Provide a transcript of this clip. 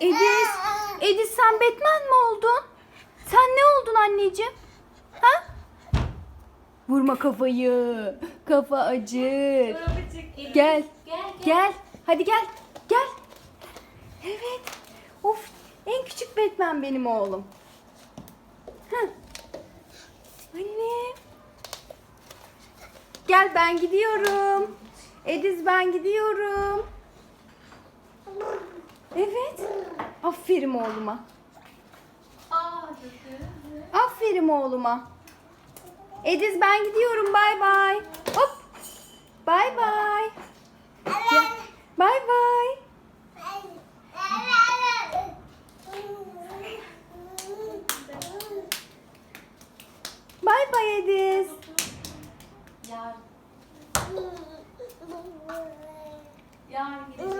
Ediz, Ediz sen Batman mi oldun? Sen ne oldun anneciğim? Ha? Vurma kafayı. Kafa acır. Gel. Gel. Gel. Hadi gel. Gel. Evet. Of. En küçük Batman benim oğlum. Heh. Anne. Gel ben gidiyorum. Ediz ben gidiyorum. Evet. Aferin oğluma. Aferin oğluma. Ediz ben gidiyorum. Bay bay. Hop. Bay bay. Bay bay. Bay bay Ediz. Yarın. Yarın gideceğiz.